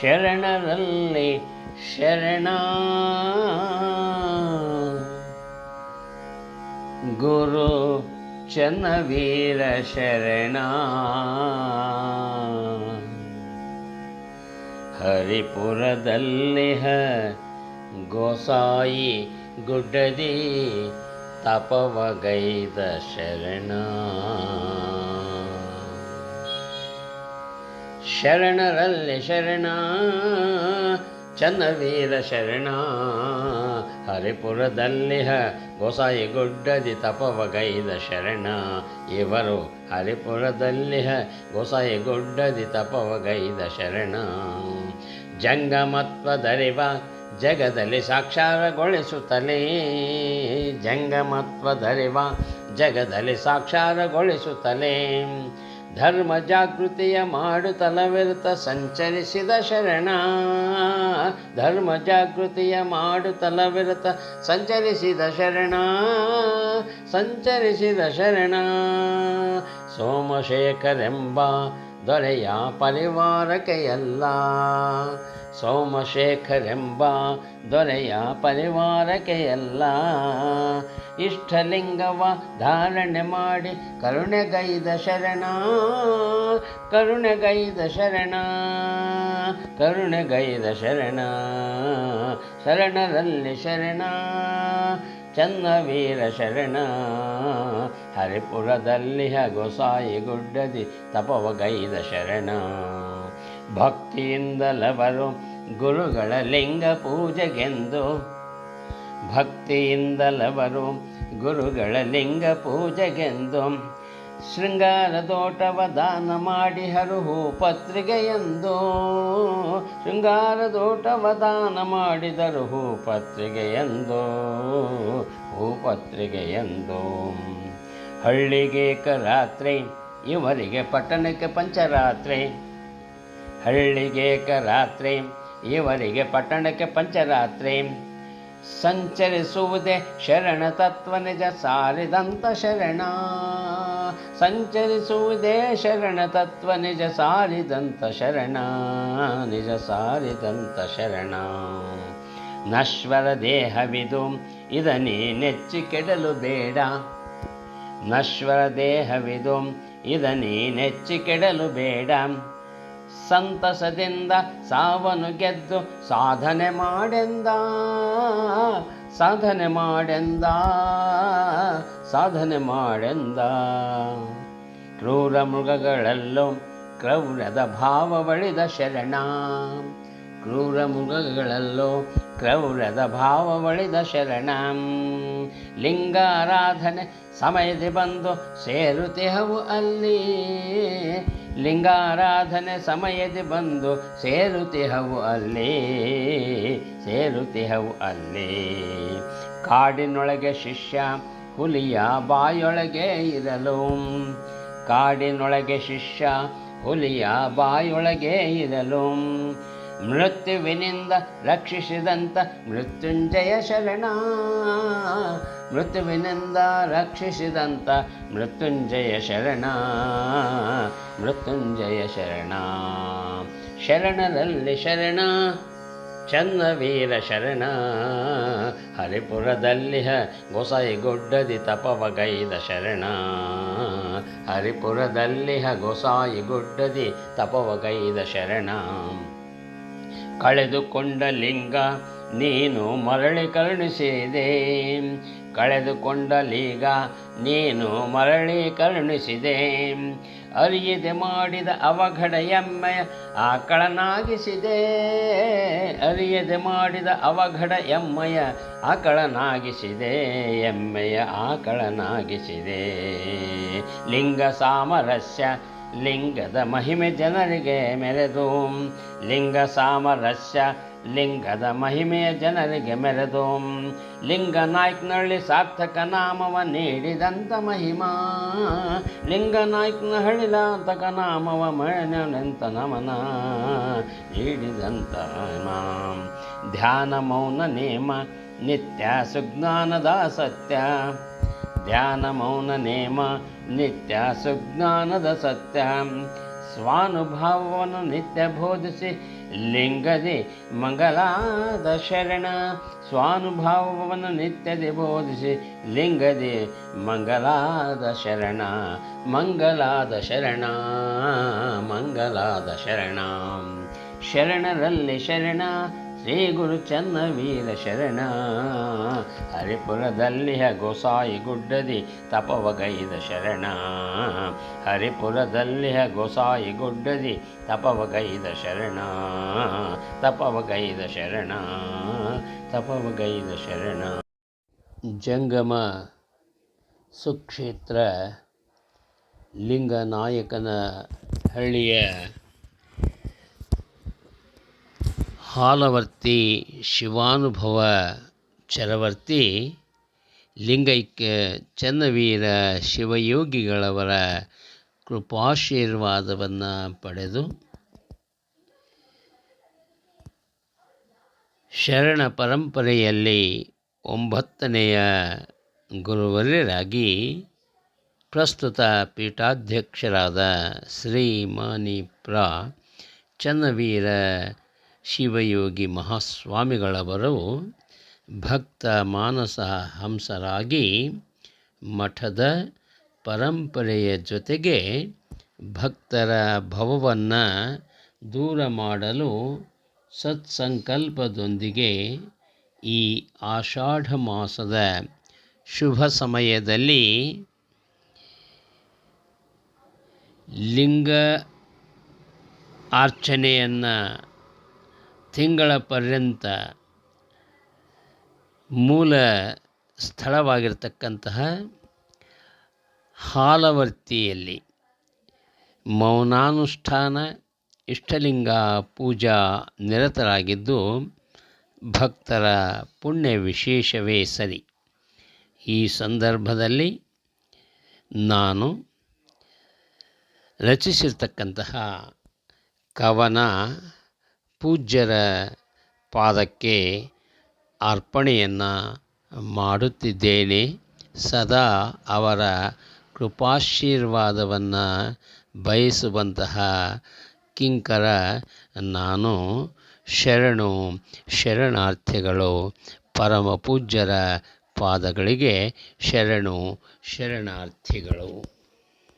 ಶರಣರಲ್ಲಿ ಶರಣ. ಗುರು ಚನ್ನವೀರ ಶರಣ. ಹರಿಪುರದಲ್ಲಿ ಗೋಸಾಯಿ ಗುಡ್ಡದಿ ತಪವಗೈದ ಶರಣ. ಶರಣರಲ್ಲಿ ಶರಣ. ಚನ್ನವೀರ ಶರಣ. ಹರಿಪುರದಲ್ಲಿ ಹ ಗೊಸಾಯಿ ಗುಡ್ಡದಿ ತಪವಗೈದ ಶರಣ. ಇವರು ಹರಿಪುರದಲ್ಲಿ ಹ ಗೊಸಾಯಿ ಗುಡ್ಡದಿ ತಪವಗೈದ ಶರಣ. ಜಂಗಮತ್ವದರಿವ ಜಗದಲ್ಲಿ ಸಾಕ್ಷಾರಗೊಳಿಸುತ್ತಲೇ. ಜಂಗಮತ್ವದರಿವ ಜಗದಲ್ಲಿ ಸಾಕ್ಷಾರಗೊಳಿಸುತ್ತಲೇ. ಧರ್ಮ ಜಾಗೃತಿಯ ಮಾಡುತ್ತಲವಿರುತ್ತ ಸಂಚರಿಸಿದ ಶರಣ. ಧರ್ಮ ಜಾಗೃತಿಯ ಮಾಡುತ್ತಲವಿರುತ್ತ ಸಂಚರಿಸಿದ ಶರಣ. ಸಂಚರಿಸಿದ ಶರಣ. ಸೋಮಶೇಖರೆಂಬ ದೊರೆಯ ಪರಿವಾರಕೆಯಲ್ಲ. ಸೋಮಶೇಖರೆಂಬ ದೊರೆಯ ಪರಿವಾರಕೆಯಲ್ಲ. ಇಷ್ಟಲಿಂಗವ ಧಾರಣೆ ಮಾಡಿ ಕರುಣೆಗೈದ ಶರಣ. ಕರುಣೆಗೈದ ಶರಣ. ಕರುಣೆಗೈದ ಶರಣ. ಶರಣರಲ್ಲಿ ಶರಣ. ಚನ್ನವೀರ ಶರಣ. ಹರಿಪುರದಲ್ಲಿ ಗೊಸಾಯಿ ಗುಡ್ಡದಿ ತಪವಗೈದ ಶರಣ. ಭಕ್ತಿಯಿಂದಲವರು ಗುರುಗಳ ಲಿಂಗ ಪೂಜೆಗೆಂದು. ಭಕ್ತಿಯಿಂದಲವರು ಗುರುಗಳ ಲಿಂಗ ಪೂಜೆಗೆಂದು. ಶೃಂಗಾರದೋಟವ ದಾನ ಮಾಡಿ ಹರುಹು ಪತ್ರಿಕೆಯೆಂದು ಶೃಂಗಾರದೋಟವ ದಾನ ಮಾಡಿದರು ಹೂ ಪತ್ರಿಕೆಯೆಂದು ಹೂ ಪತ್ರಿಕೆಯೆಂದು ಹಳ್ಳಿಗೆ ಕರಾತ್ರಿ, ಇವರಿಗೆ ಪಟ್ಟಣಕ್ಕೆ ಪಂಚರಾತ್ರಿ. ಹಳ್ಳಿಗೆ ಕರಾತ್ರಿ, ಇವರಿಗೆ ಪಟ್ಟಣಕ್ಕೆ ಪಂಚರಾತ್ರಿ. ಸಂಚರಿಸುವುದೇ ಶರಣ ತತ್ವ ನಿಜ ಸಾರಿದಂತ ಶರಣ. ಸಂಚರಿಸುವುದೇ ಶರಣ ತತ್ವ ನಿಜ ಸಾರಿದಂತ ಶರಣ. ನಿಜ ಸಾರಿದಂತ ಶರಣ. ನಶ್ವರ ದೇಹವಿದು ಇದನೇ ನೆಚ್ಚಿ ಕೆಡಲು ಬೇಡ. ನಶ್ವರ ದೇಹವಿದು ಇದನೇ ನೆಚ್ಚಿ ಕೆಡಲು ಬೇಡ. ಸಂತಸದಿಂದ ಸಾವನು ಗೆದ್ದು ಸಾಧನೆ ಮಾಡೆಂದ ಸಾಧನೆ ಮಾಡೆಂದ ಸಾಧನೆ ಮಾಡೆಂದ. ಕ್ರೂರ ಮೃಗಗಳಲ್ಲೂ ಕ್ರೌರ್ಯದ ಭಾವವಳಿದ ಶರಣ. ಕ್ರೂರ ಕ್ರೌರದ ಭಾವವಳಿದ ಶರಣ. ಲಿಂಗಾರಾಧನೆ ಸಮಯದಿ ಬಂದು ಸೇರುತ್ತಿಹವು ಅಲ್ಲಿ. ಲಿಂಗಾರಾಧನೆ ಸಮಯದಿ ಬಂದು ಸೇರುತ್ತಿಹವು ಅಲ್ಲಿ. ಸೇರುತ್ತಿಹವು ಅಲ್ಲಿ. ಕಾಡಿನೊಳಗೆ ಶಿಷ್ಯ ಹುಲಿಯ ಬಾಯೊಳಗೆ ಇರಲು. ಕಾಡಿನೊಳಗೆ ಶಿಷ್ಯ ಹುಲಿಯ ಬಾಯೊಳಗೆ ಇರಲು. ಮೃತ್ಯುವಿನಿಂದ ರಕ್ಷಿಸಿದಂಥ ಮೃತ್ಯುಂಜಯ ಶರಣ. ಮೃತ್ಯುವಿನಿಂದ ರಕ್ಷಿಸಿದಂಥ ಮೃತ್ಯುಂಜಯ ಶರಣ. ಮೃತ್ಯುಂಜಯ ಶರಣ. ಶರಣರಲ್ಲಿ ಶರಣ ಚನ್ನವೀರ ಶರಣ. ಹರಿಪುರದಲ್ಲಿ ಗೊಸಾಯಿಗುಡ್ಡದಿ ತಪವಗೈದ ಶರಣ. ಹರಿಪುರದಲ್ಲಿ ಗೊಸಾಯಿಗುಡ್ಡದಿ ತಪವಗೈದ ಶರಣ. ಕಳೆದುಕೊಂಡ ಲಿಂಗ ನೀನು ಮರಳಿ ಕರುಣಿಸಿದೆ. ಕಳೆದುಕೊಂಡ ಲೀಗ ನೀನು ಮರಳಿ ಕರುಣಿಸಿದೆ. ಅರಿಯದೆ ಮಾಡಿದ ಅವಘಡ ಎಮ್ಮೆಯ ಆಕಳನಾಗಿಸಿದೆ. ಅರಿಯದೆ ಮಾಡಿದ ಅವಘಡ ಎಮ್ಮೆಯ ಆಕಳನಾಗಿಸಿದೆ. ಎಮ್ಮೆಯ ಆಕಳನಾಗಿಸಿದೆ. ಲಿಂಗ ಸಾಮರಸ್ಯ ಲಿಂಗದ ಮಹಿಮೆ ಜನರಿಗೆ ಮೆರೆದು. ಲಿಂಗ ಸಾಮರಸ್ಯ ಲಿಂಗದ ಮಹಿಮೆಯ ಜನರಿಗೆ ಮೆರೆದು. ಲಿಂಗ ನಾಯ್ಕನಹಳ್ಳಿ ಸಾರ್ಥಕ ನಾಮವ ನೀಡಿದಂಥ ಮಹಿಮಾ. ಲಿಂಗ ನಾಯ್ಕನಹಳ್ಳಿ ಸಾರ್ಥಕ ನಾಮವ ಮಳೆನೆಂತ ನಮನ ನೀಡಿದಂಥ ಮಹಿಮಾ. ಧ್ಯಾನ ಮೌನ ನೇಮ ನಿತ್ಯ ಸುಜ್ಞಾನದ ಸತ್ಯ. ಧ್ಯಾನ, ಮೌನ, ನೇಮ, ನಿತ್ಯ ಸುಜ್ಞಾನದ ಸತ್ಯ. ಸ್ವಾನುಭಾವವನ್ನು ನಿತ್ಯ ಬೋಧಿಸಿ ಲಿಂಗದಿ ಮಂಗಲಾದ ಶರಣ. ಸ್ವಾನುಭಾವವನ್ನು ನಿತ್ಯದಿ ಬೋಧಿಸಿ ಲಿಂಗದಿ ಮಂಗಲಾದ ಶರಣ. ಮಂಗಲಾದ ಶರಣ ಮಂಗಲಾದ ಶರಣ. ಶರಣರಲ್ಲಿ ಶರಣ ಶ್ರೀ ಗುರು ಚನ್ನವೀರ ಶರಣ. ಹರಿಪುರದಲ್ಲಿ ಗೋಸಾಯಿ ಗುಡ್ಡದಿ ತಪವಗೈದ ಶರಣ. ಹರಿಪುರದಲ್ಲಿ ಗೋಸಾಯಿ ಗುಡ್ಡದಿ ತಪವಗೈದ ಶರಣ. ತಪವಗೈದ ಶರಣ. ತಪವಗೈದ ಶರಣ. ಜಂಗಮ ಸುಕ್ಷೇತ್ರ ಲಿಂಗನಾಯಕನ ಹಳ್ಳಿಯ ಹಾಲವರ್ತಿ ಶಿವಾನುಭವ ಚರವರ್ತಿ ಲಿಂಗೈಕ್ಯ ಚನ್ನವೀರ ಶಿವಯೋಗಿಗಳವರ ಕೃಪಾಶೀರ್ವಾದವನ್ನು ಪಡೆದು ಶರಣ ಪರಂಪರೆಯಲ್ಲಿ ಒಂಬತ್ತನೆಯ ಗುರುವರ್ಯರಾಗಿ ಪ್ರಸ್ತುತ ಪೀಠಾಧ್ಯಕ್ಷರಾದ ಶ್ರೀ ಚನ್ನವೀರ ಶಿವಯೋಗಿ ಮಹಾಸ್ವಾಮಿಗಳವರು ಭಕ್ತ ಮಾನಸ ಹಂಸರಾಗಿ ಮಠದ ಪರಂಪರೆಯ ಜೊತೆಗೆ ಭಕ್ತರ ಭವವನ್ನು ದೂರ ಮಾಡಲು ಸತ್ಸಂಕಲ್ಪದೊಂದಿಗೆ ಈ ಆಷಾಢ ಮಾಸದ ಶುಭ ಸಮಯದಲ್ಲಿ ಲಿಂಗ ಅರ್ಚನೆಯನ್ನು ತಿಂಗಳ ಪರ್ಯಂತ ಮೂಲ ಸ್ಥಳವಾಗಿರ್ತಕ್ಕಂತಹ ಹಾಲವರ್ತಿಯಲ್ಲಿ ಮೌನಾನುಷ್ಠಾನ, ಇಷ್ಟಲಿಂಗ ಪೂಜಾ ನಿರತರಾಗಿದ್ದು ಭಕ್ತರ ಪುಣ್ಯ ವಿಶೇಷವೇ ಸರಿ. ಈ ಸಂದರ್ಭದಲ್ಲಿ ನಾನು ರಚಿಸಿರ್ತಕ್ಕಂತಹ ಕವನ ಪೂಜ್ಯರ ಪಾದಕ್ಕೆ ಅರ್ಪಣೆಯನ್ನು ಮಾಡುತ್ತಿದ್ದೇನೆ. ಸದಾ ಅವರ ಕೃಪಾಶೀರ್ವಾದವನ್ನು ಬಯಸುವಂತಹ ಕಿಂಕರ ನಾನು ಶರಣು ಶರಣಾರ್ಥಿಗಳು ಪರಮ ಪೂಜ್ಯರ ಪಾದಗಳಿಗೆ ಶರಣು ಶರಣಾರ್ಥಿಗಳು.